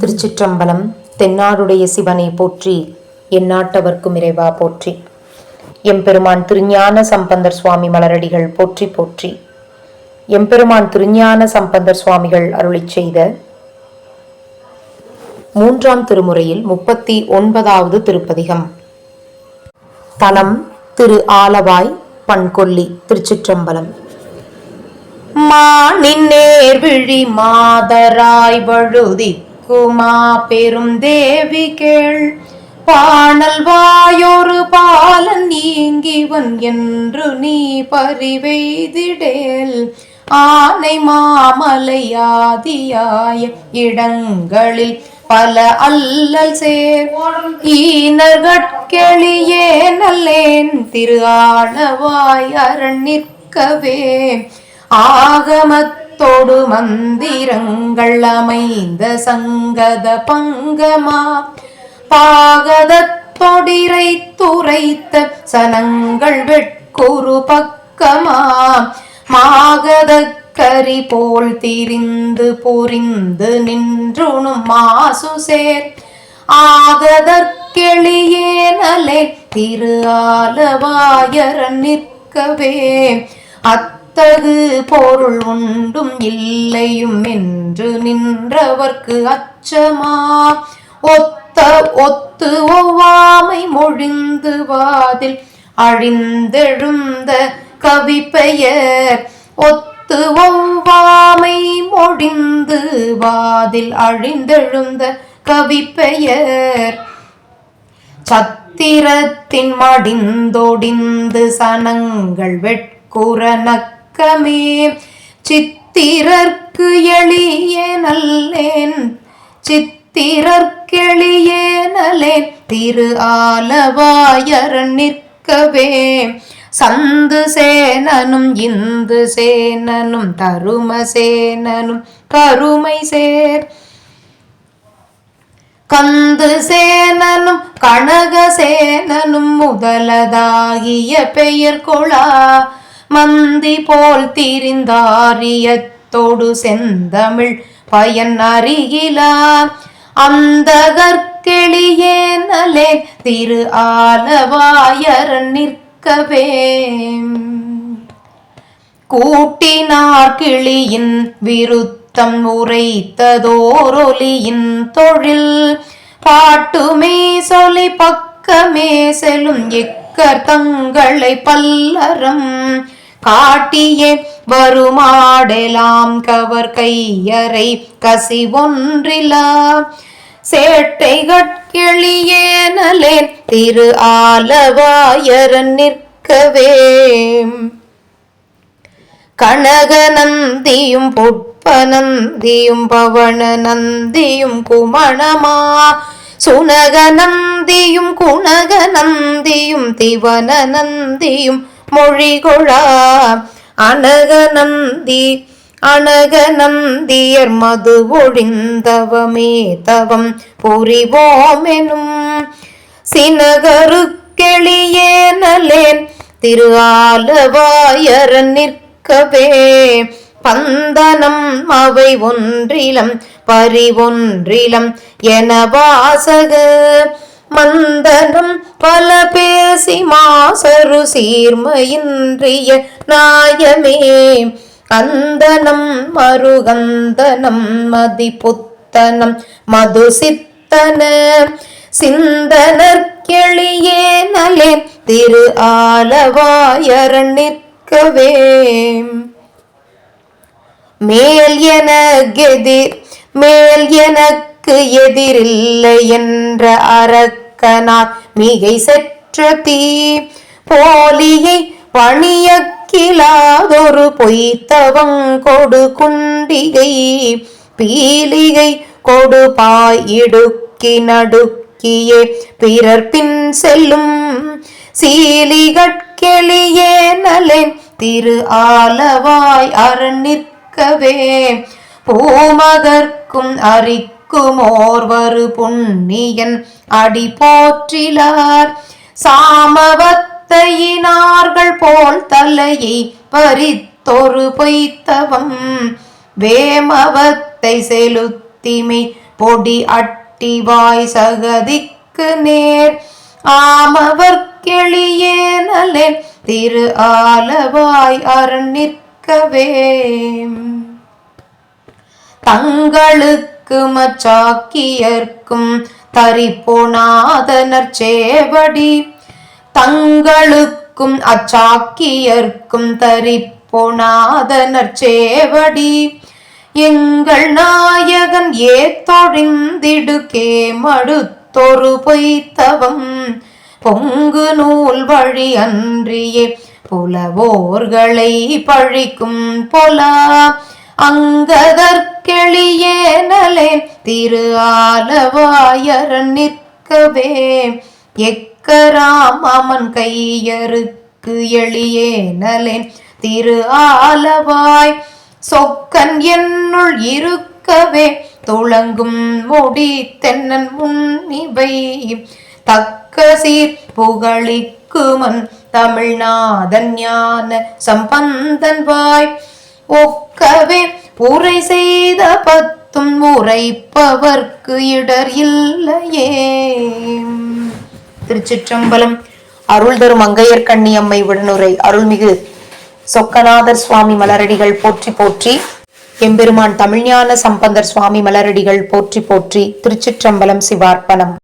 திருச்சிற்றம்பலம் தென்னாடுடைய சிவனை போற்றி எந்நாட்டவர்க்கும் இறைவா போற்றி. எம்பெருமான் திருஞான சம்பந்தர் சுவாமி மலரடிகள் போற்றி போற்றி. எம்பெருமான் திருஞான சம்பந்தர் சுவாமிகள் அருளி செய்த மூன்றாம் திருமுறையில் முப்பத்தி ஒன்பதாவது திருப்பதிகம். தலம் திரு ஆலவாய் பண்கொல்லி திருச்சிற்றம்பலம். மானின் நேர்விழி மாதராய் வழுதி வழுதிக்குமா பெரும் தேவி கேள். பாணல் வாயொரு பாலன் நீங்கிவன் என்று நீ பறிவெய்திடேல் ஆனை மாமலையாதியாய இடங்களில் பல அல்லல் சேர். ஈனர்கட்கெளியே நல்லேன் திரு ஆளவாய் அரண் நிற்கவே. ஆகமத் ஆகமத்தோடு மந்திரங்கள் அமைந்த சங்கத பங்கமா? பாகதத்தொடிரை துரைத்த சனங்கள் வெட்குரு பக்கமா? மாகத கரி போல் திரிந்து பொறிந்து நின்றுணும் மாசுசேர் ஆகதற்கெளியே நலே திரு ஆலவாயரன் நிற்கவே. அத் அத்தகு பொருள் உண்டும் இல்லையும் என்று நின்றவர்க்கு அச்சமா? ஒத்த ஒத்து ஒவ்வாமை மொழிந்து வாதில் அழிந்தெழுந்த கவி பெயர். ஒத்து ஒவ்வாமை மொழிந்து வாதில் அழிந்தெழுந்த கவி பெயர். சத்திரத்தின் மடிந்தொடிந்து சனங்கள் வெட்குற பக்கமே சித்திரர்க்கு எளிய நல்லேன். சித்திரர்க்கெளிய நலேன் திரு ஆலவாயரன் நிற்கவே. சந்து சேனனும் இந்து சேனனும் தரும சேனனும் கருமை சேர். கந்து சேனனும் கனக சேனனும் முதலதாகிய பெயர் கொளா. மந்தி போல் திரிந்தாரியத்தோடு செந்தமிழ் பயன் அறிகிலா அந்த கற்கெளியே திரு ஆலவாயர் நிற்கவே. கூட்டினார் கிளியின் விருத்தம் உரைத்ததோரொலியின் தொழில். பாட்டுமே சொலி பக்கமே செல்லும் எக்கர் தங்களை பல்லரம். காட்டியே வருமாடெலாம் கவர் கையறை கசி ஒன்றிலா சேட்டை கட்கிளியே திரு ஆலவாயரன் நிற்கவே. கனக நந்தியும் பொற்ப பவன நந்தியும் குமணமா. சுனக நந்தியும் குணக நந்தியும் திவன நந்தியும் மொழிகொழா. அனக நந்தி அனக நந்தியர் மது ஒழிந்தவமே தவம் புரிவோமெனும். சினகருக்கெளியே நலேன் திரு ஆலவாயரன் நிற்கவே. பந்தனம் அவை ஒன்றிலம் பரிவொன்றிலம் என வாசக மந்தனம் பல பேசி மாசரு சீர்மையின்றிய நாயமே. அந்தனம் மருகந்தனம் மதிப்புத்தனம் மது சித்தன சிந்தனற்கெளியே நலே. திரு ஆலவாயரன் நிற்கவே. மேல் எனக்கெதிர் மேல் எனக்கு எதிரில்லை என்ற அறக்க அரக்கனார் மிகை செற்ற தீ போலியை பணியக்கிலாதொரு பொய்த்தவங் கொடு குண்டிகை. பீலிகை கொடு பாயிடுக்கி நடுக்கியே. பிறர் பின் செல்லும் சீலிகட்கெளியே நலன். திரு ஆலவாய் அரண் நிற்கவே. பூமகர்க்கும் அரிக்குமோர்வரு புண்ணியன் அடி போற்றிலார். சாமவத்தையினார்கள் போல் தலையை பறித்தொரு பொய்த்தவம். வேமவத்தை செலுத்திமை பொடி அட்டிவாய் சகதிக்கு நேர். ஆமவர் கெளியேனலேன் திரு ஆலவாய் அரண் நிற்கவே. தங்களுக்கு மச்சாக்கியர்க்கும் தரிப்போனாதனர் சேவடி. தங்களுக்கும் அச்சாக்கியர்க்கும் தரிப்போனாதனர் சேவடி. எங்கள் நாயகன் ஏத்தொழிந்திடுகே மடுத்தொரு பொய்த்தவம். பொங்கு நூல் வழி அன்றியே புலவோர்களை பழிக்கும் பொலா. அங்கதற்கெளி திரு ஆலவாயரன் நிற்கவே. எக்கராம் அமன் கையருக்கு எளியேனலேன். திரு ஆலவாய் சொக்கன் என்னுள் இருக்கவே. துளங்கும் முடி தென்னன் முன்னிவை. தக்க சீர் புகழிக்குமன் தமிழ்நாதன் ஞான சம்பந்தன் வாய். ஒக்கவே உரை செய்த துன் உரைப்பவர்க்கு இடர் இல்லையே. திருச்சிற்றம்பலம். அருள் தரும் அங்கையர் கண்ணி அம்மை விடனுரை அருள்மிகு சொக்கநாதர் சுவாமி மலரடிகள் போற்றி போற்றி. எம்பெருமான் தமிழ்ஞான சம்பந்தர் சுவாமி மலரடிகள் போற்றி போற்றி. திருச்சிற்றம்பலம் சிவார்ப்பணம்.